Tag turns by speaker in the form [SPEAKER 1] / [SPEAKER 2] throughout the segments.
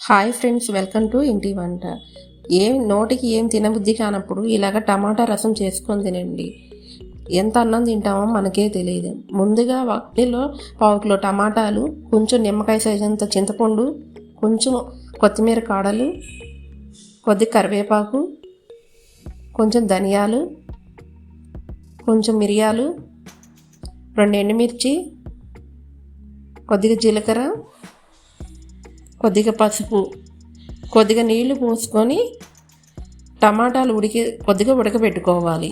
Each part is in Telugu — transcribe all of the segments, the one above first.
[SPEAKER 1] హాయ్ ఫ్రెండ్స్ వెల్కమ్ టు ఇంటి వంట. ఏం నోటికి ఏం తినబుద్ధి కానప్పుడు ఇలాగ టమాటా రసం చేసుకొని తినండి. ఎంత అన్నం తింటామో మనకే తెలియదు. ముందుగా వాటిలో పావు కిలో టమాటాలు కొంచెం నిమ్మకాయ సైజ్ అంత చింతపండు కొంచెం కొత్తిమీర కాడలు కొద్ది కరివేపాకు కొంచెం ధనియాలు కొంచెం మిరియాలు రెండు ఎండుమిర్చి కొద్దిగా జీలకర్ర కొద్దిగా పసుపు కొద్దిగా నీళ్ళు పోసుకొని టమాటాలు ఉడికి కొద్దిగా ఉడకబెట్టుకోవాలి.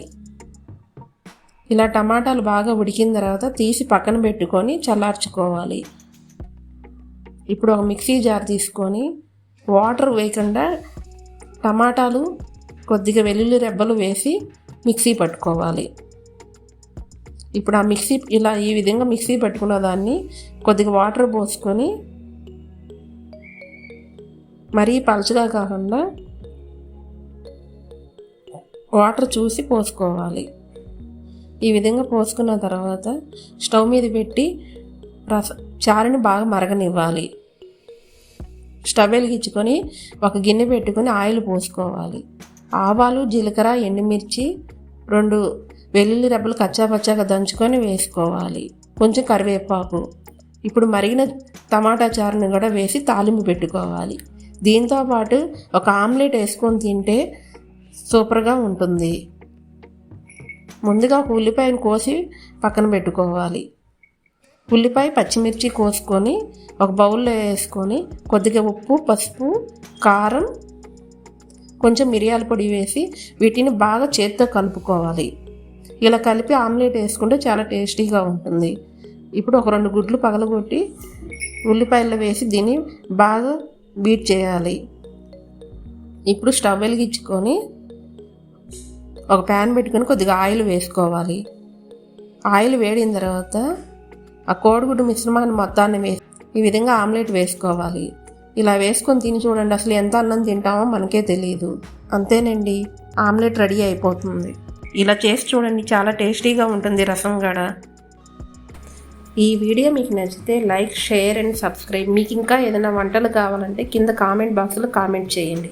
[SPEAKER 1] ఇలా టమాటాలు బాగా ఉడికిన తర్వాత తీసి పక్కన పెట్టుకొని చల్లార్చుకోవాలి. ఇప్పుడు ఒక మిక్సీ జార్ తీసుకొని వాటర్ వేయకుండా టమాటాలు కొద్దిగా వెల్లుల్లి రెబ్బలు వేసి మిక్సీ పట్టుకోవాలి. ఇప్పుడు ఆ మిక్సీ ఇలా ఈ విధంగా మిక్సీ పట్టుకున్న దాన్ని కొద్దిగా వాటర్ పోసుకొని మరీ పలచగా కాకుండా వాటర్ చూసి పోసుకోవాలి. ఈ విధంగా పోసుకున్న తర్వాత స్టవ్ మీద పెట్టి రస చారుని బాగా మరగనివ్వాలి. స్టవ్ వెలిగించుకొని ఒక గిన్నె పెట్టుకొని ఆయిల్ పోసుకోవాలి. ఆవాలు జీలకర్ర ఎండుమిర్చి రెండు వెల్లుల్లి రెబ్బలు కచ్చాపచ్చాగా దంచుకొని వేసుకోవాలి. కొంచెం కరివేపాకు. ఇప్పుడు మరిగిన టమాటా చారుని కూడా వేసి తాలింపు పెట్టుకోవాలి. దీంతో పాటు ఒక ఆమ్లెట్ వేసుకొని తింటే సూపర్గా ఉంటుంది. ముందుగా ఒక ఉల్లిపాయను కోసి పక్కన పెట్టుకోవాలి. ఉల్లిపాయ పచ్చిమిర్చి కోసుకొని ఒక బౌల్లో వేసుకొని కొద్దిగా ఉప్పు పసుపు కారం కొంచెం మిరియాల పొడి వేసి వీటిని బాగా చేత్తో కలుపుకోవాలి. ఇలా కలిపి ఆమ్లెట్ వేసుకుంటే చాలా టేస్టీగా ఉంటుంది. ఇప్పుడు ఒక రెండు గుడ్లు పగలగొట్టి ఉల్లిపాయల్లో వేసి దీన్ని బాగా బీట్ చేయాలి. ఇప్పుడు స్టవ్ వెలిగించుకొని ఒక ప్యాన్ పెట్టుకొని కొద్దిగా ఆయిల్ వేసుకోవాలి. ఆయిల్ వేడిన తర్వాత ఆ కోడిగుడ్డు మిశ్రమాన్ని మొత్తాన్ని వేసి ఈ విధంగా ఆమ్లెట్ వేసుకోవాలి. ఇలా వేసుకొని తిని చూడండి అసలు ఎంత అన్నం తింటామో మనకే తెలియదు అంతేనండి ఆమ్లెట్ రెడీ అయిపోతుంది. ఇలా చేసి చూడండి చాలా టేస్టీగా ఉంటుంది రసం కూడా ఈ వీడియో మీకు నచ్చితే లైక్ షేర్ అండ్ సబ్స్క్రైబ్. మీకు ఇంకా ఏదైనా వంటలు కావాలంటే కింద కామెంట్ బాక్స్లో కామెంట్ చేయండి.